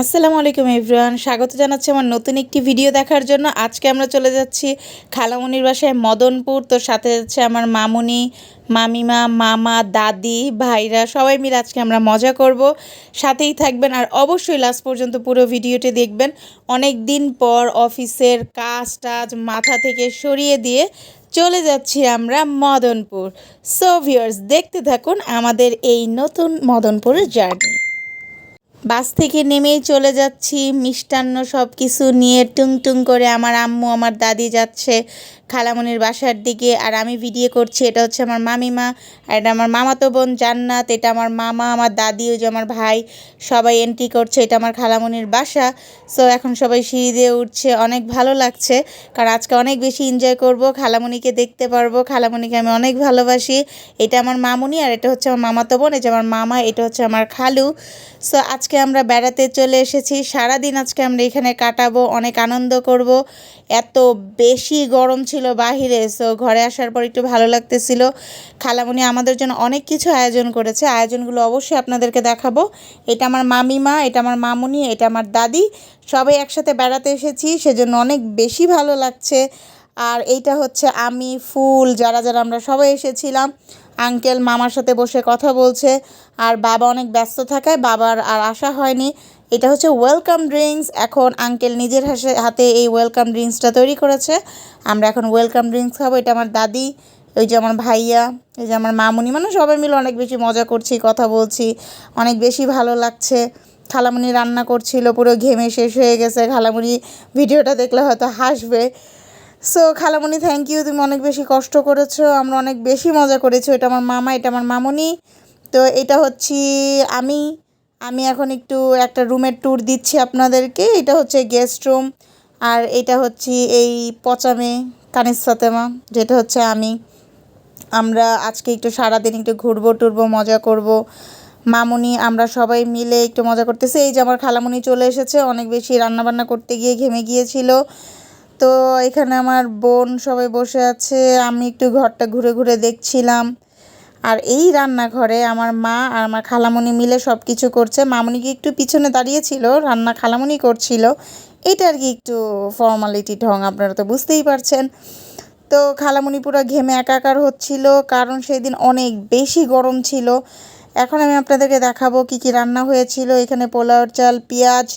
আসসালামু আলাইকুম এভরিওয়ান। স্বাগত জানাচ্ছি আমার নতুন একটি ভিডিও দেখার জন্য। আজকে আমরা চলে যাচ্ছি খালামুনির বাসায় মদনপুর। তো সাথে যাচ্ছে আমার মামুনি, মামিমা, মামা, দাদি, ভাইরা, সবাই মিলে আজকে আমরা মজা করব। সাথেই থাকবেন আর অবশ্যই লাস্ট পর্যন্ত পুরো ভিডিওটি দেখবেন। অনেক দিন পর অফিসের কাজ টাজ মাথা থেকে সরিয়ে দিয়ে চলে যাচ্ছি আমরা মদনপুর। সো ভিউয়ার্স দেখতে থাকুন আমাদের এই নতুন মদনপুরের জার্নি বাস থেকে নেমেই চলে যাচ্ছি, মিষ্টান্ন সব কিছু নিয়ে টুং টুং করে আমার আম্মু, আমার দাদি যাচ্ছে। খালামনির বাসার দিকে, আর আমি ভিডিও করছি, এটা হচ্ছে আমার মামিমা, আর এটা আমার মামাতো বোন জান্নাত, এটা আমার মামা, আমার দাদি, ওই যে আমার ভাই, সবাই এন্ট্রি করছে, এটা আমার খালামনির বাসা। সো এখন সবাই সিঁড়ি দিয়ে উঠছে, অনেক ভালো লাগছে, কারণ আজকে অনেক বেশি এনজয় করব, খালামনিকে দেখতে পারব, খালামনিকে আমি অনেক ভালোবাসি, এটা আমার মামুনি, আর এটা হচ্ছে আমার মামাতো বোন এটা আমার মামা, এটা হচ্ছে আমার খালু। সো আজকে আমরা বেড়াতে চলে এসেছি, সারাদিন আজকে আমরা এখানে কাটাবো, অনেক আনন্দ করব, এত বেশি গরম ছিল বাহিরে সো ঘরে আসার পর একটু ভালো লাগতেছিল। খালামণি আমাদের জন্য অনেক কিছু আয়োজন করেছে, আয়োজনগুলো অবশ্যই আপনাদেরকে দেখাবো। এটা আমার মামিমা, এটা আমার মামুনি, এটা আমার দাদি, সবাই একসাথে বেড়াতে এসেছি, সেজন্য অনেক বেশি ভালো লাগছে। আর এইটা হচ্ছে আমি, ফুল, যারা যারা আমরা সবাই এসেছিলাম, আঙ্কেল, মামার সাথে বসে কথা বলছে, আর বাবা অনেক ব্যস্ত থাকায় বাবার আর আসা হয়নি। এটা হচ্ছে ওয়েলকাম ড্রিঙ্কস এখন আঙ্কেল নিজের হাসে হাতে এই ওয়েলকাম ড্রিঙ্কসটা তৈরি করেছে। আমরা এখন ওয়েলকাম ড্রিঙ্কস খাব। এটা আমার দাদি, ওই যে আমার ভাইয়া, এই যে আমার মামুনি। মানে সবাই মিলে অনেক বেশি মজা করছি, কথা বলছি। অনেক বেশি ভালো লাগছে। খালামুনি রান্না করছিল, পুরো ঘেমে শেষ হয়ে গেছে। খালামুনি ভিডিওটা দেখলে হয়তো হাসবে। সো খালামুনি থ্যাংক ইউ তুমি অনেক বেশি কষ্ট করেছ। আমরা অনেক বেশি মজা করেছ। এটা আমার মামা, এটা আমার মামুনি। তো এটা হচ্ছে আমি। আমি এখন একটু একটা রুমের ট্যুর দিচ্ছি আপনাদেরকে। এটা হচ্ছে গেস্ট রুম আর এটা হচ্ছে এই পচামে কানিস ফাতেমা, যেটা হচ্ছে আমি। আমরা আজকে একটু সারাদিন একটু ঘুরবো, টুরবো, মজা করব। মামুনি, আমরা সবাই মিলে একটু মজা করতেছি। এই যে আমার খালামুনি চলে এসেছে, অনেক বেশি রান্নাবান্না করতে গিয়ে ঘেমে গিয়েছিল। তো এখানে আমার বোন সবাই বসে আছে, আমি একটু ঘরটা ঘুরে ঘুরে দেখছিলাম। আর এই রান্নাঘরে আমার মা আর আমার খালামণি মিলে সব কিছু করছে মামুনিকে একটু পিছনে দাঁড়িয়েছিল, রান্না খালামণি করছিল। এটা আর কি একটু ফর্মালিটি ঢং, আপনারা তো বুঝতেই পারছেন। তো খালামণি পুরো ঘেমে একাকার হচ্ছিল, কারণ সেদিন অনেক বেশি গরম ছিল। এখন আমি আপনাদেরকে দেখাবো কি কি রান্না হয়েছিল। এখানে পোলাওর চাল, পেঁয়াজ,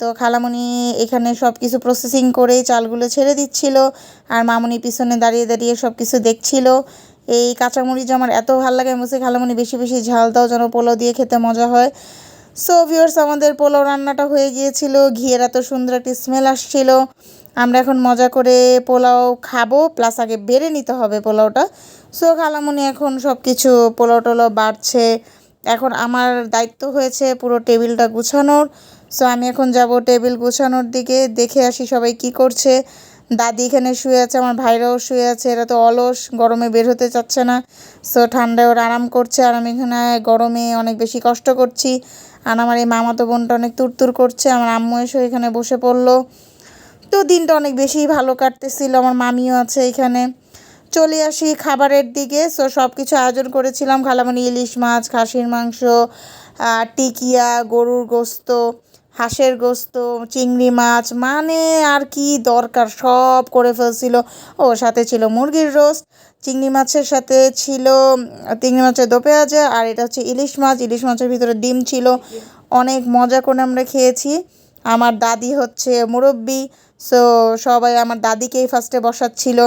তো খালামণি এখানে সব কিছু প্রসেসিং করেই চালগুলো ছেড়ে দিচ্ছিল। আর মামুনি পিছনে দাঁড়িয়ে দাঁড়িয়ে সব কিছু দেখছিল। এই কাঁচামরিচ আমার এত ভালো লাগে আমি খালামুনি বেশি বেশি ঝাল দাও যেন পোলাও দিয়ে খেতে মজা হয়। সো ভিউয়ার্স আমাদের পোলাও রান্নাটা হয়ে গিয়েছিল, ঘিয়ের এত সুন্দর একটি স্মেল আসছিল। আমরা এখন মজা করে পোলাও খাব প্লাস আগে বেড়ে নিতে হবে পোলাওটা। সো খালামুনি এখন সব কিছু পোলাও টোলাও বাড়ছে। এখন আমার দায়িত্ব হয়েছে পুরো টেবিলটা গুছানোর। সো আমি এখন যাব টেবিল গুছানোর দিকে, দেখে আসি সবাই কি করছে। দাদি এখানে শুয়ে আছে, আমার ভাইরাও শুয়ে আছে, এরা তো অলস, গরমে বের হতে চাচ্ছে না। সো ঠান্ডায় ওরা আরাম করছে, আর আমি এখানে গরমে অনেক বেশি কষ্ট করছি। আর আমার এই মামাতো বোনটা অনেক তুরতুর করছে, আমার আম্মু এসে এখানে বসে পড়ল। তো দিনটা অনেক বেশি ভালো কাটতেছিল, আমার মামিও আছে এখানে। চলে আসি খাবারের দিকে সো সব কিছু আয়োজন করেছিলাম খালামানি ইলিশ মাছ, খাসির মাংস টিকিয়া, গরুর গোস্ত। হাঁসের গোস্ত, চিংড়ি মাছ মানে আর কি দরকার, সব করে ফেলছিল। ও সাথে ছিল মুরগির রোস্ট, চিংড়ি মাছের সাথে ছিল, চিংড়ি মাছের দো পেঁয়াজা, আর এটা হচ্ছে ইলিশ মাছ। ইলিশ মাছের ভিতরে ডিম ছিল। অনেক মজা করে আমরা খেয়েছি। আমার দাদি হচ্ছে মুরব্বি সো সবাই আমার দাদিকেই ফার্স্টে বসাচ্ছিল।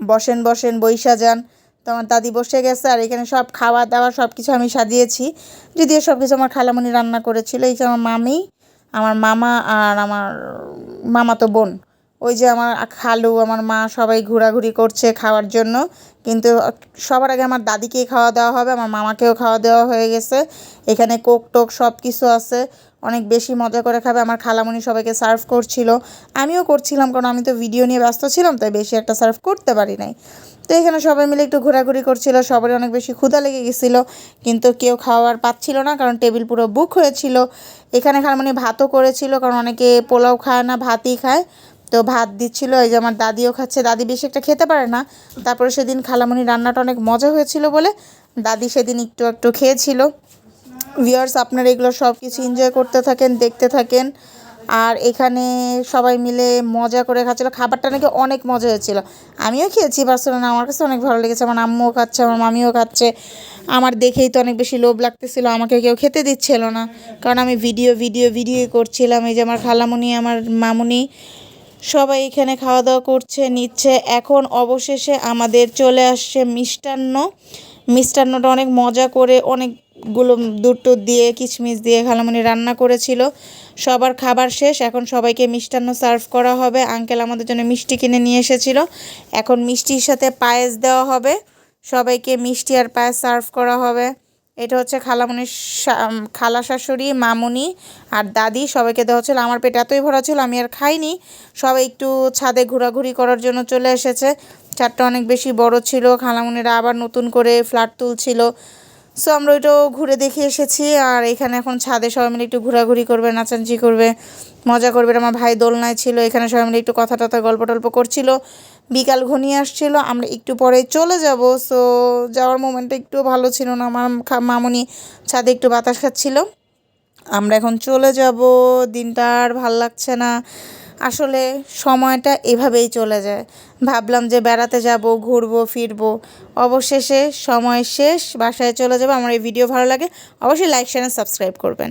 বসেন বসেন বৈশা যান তো আমার দাদি বসে গেছে আর এখানে সব খাওয়া দাওয়া সব কিছু আমি সাজিয়েছি। যদিও সব কিছু আমার খালামণি রান্না করেছিল, এই যে আমার মামি, আমার মামা আর আমার মামাতো বোন। ওই যে আমার খালু, আমার মা সবাই ঘোরাঘুরি করছে খাওয়ার জন্য। কিন্তু সবার আগে আমার দাদিকেই খাওয়া দাওয়া হবে, আমার মামাকেও খাওয়া দাওয়া হয়ে গেছে। এখানে কোক টোক সব কিছু আছে, অনেক বেশি মজা করে খাবে। আমার খালামণি সবাইকে সার্ভ করছিল। আমিও করছিলাম, কারণ আমি তো ভিডিও নিয়ে ব্যস্ত ছিলাম, তাই বেশি একটা সার্ভ করতে পারি নাই। তো এখানে সবাই মিলে একটু ঘোরাঘুরি করছিল, সবারই অনেক বেশি ক্ষুধা লেগে গেছিল, কিন্তু কেউ খাওয়ার পাচ্ছিল না, কারণ টেবিল পুরো বুক হয়েছিল। এখানে খালামণি ভাতও করেছিল, কারণ অনেকে পোলাও খায় না, ভাতই খায়। তো ভাত দিচ্ছিল, এই যে আমার দাদিও খাচ্ছে। দাদি বেশি একটা খেতে পারে না। তারপরে সেদিন খালামণি রান্নাটা অনেক মজা হয়েছিল বলে দাদি সেদিন একটু একটু খেয়েছিল। ভিউয়ার্স আপনারা এগুলো সব কিছু এনজয় করতে থাকেন, দেখতে থাকেন। আর এখানে সবাই মিলে মজা করে খাচ্ছিলো। খাবারটা নাকি অনেক মজা হয়েছিল। আমিও খেয়েছি পার্সোনাল আমার কাছে অনেক ভালো লেগেছে। আমার আম্মুও খাচ্ছে, আমার মামিও খাচ্ছে। আমার দেখেই তো অনেক বেশি লোভ লাগতেছিল। আমাকে কেউ খেতে দিচ্ছিল না। কারণ আমি ভিডিও ভিডিও ভিডিও করছিলাম। এই যে আমার খালামুনি, আমার মামুনি সবাই এখানে খাওয়া দাওয়া করছে, নিচ্ছে। এখন অবশেষে আমাদের চলে আসছে মিষ্টান্ন। মিষ্টান্নটা অনেক মজা করে অনেকগুলো দুধ দিয়ে, কিশমিশ দিয়ে খালামুনি রান্না করেছিল। সবার খাবার শেষ, এখন সবাইকে মিষ্টান্ন সার্ভ করা হবে। আঙ্কেল আমাদের জন্য মিষ্টি কিনে নিয়ে এসেছিল। এখন মিষ্টির সাথে পায়েস দেওয়া হবে। সবাইকে মিষ্টি আর পায়েস সার্ভ করা হবে। এটা হচ্ছে খালামণির শা- খালা শাশুড়ি, মামুনি আর দাদি, সবাইকে দেওয়া হচ্ছিল। আমার পেট এতই ভরা ছিল, আমি আর খাইনি। সবাই একটু ছাদে ঘোরাঘুরি করার জন্য চলে এসেছে। ছাদটা অনেক বেশি বড় ছিল, খালামুনিরা আবার নতুন করে ফ্ল্যাট তুলছিল। সো আমরা ওইটাও ঘুরে দেখে এসেছি আর এখানে এখন ছাদে সবাই মিলে একটু ঘোরাঘুরি করবে, নাচানাচি করবে, মজা করবে। আমার ভাই দোলনায় ছিল, এখানে সবাই মিলে একটু কথা টথা গল্প টল্প করছিল। বিকাল ঘনিয়ে আসছিল, আমরা একটু পরে চলে যাব। সো যাওয়ার মোমেন্টটা একটু ভালো ছিল না। আমার মামুনি ছাদে একটু বাতাস খাচ্ছিল। আমরা এখন চলে যাব। দিনটা আর ভালো লাগছে না। আসলে সময়টা এভাবেই চলে যায়। ভাবলাম যে বেড়াতে যাব, ঘুরবো, ফিরবো। অবশেষে সময় শেষ, বাসায় চলে যাব। আমার এই ভিডিও ভালো লাগে। অবশ্যই লাইক শেয়ার সাবস্ক্রাইব করবেন।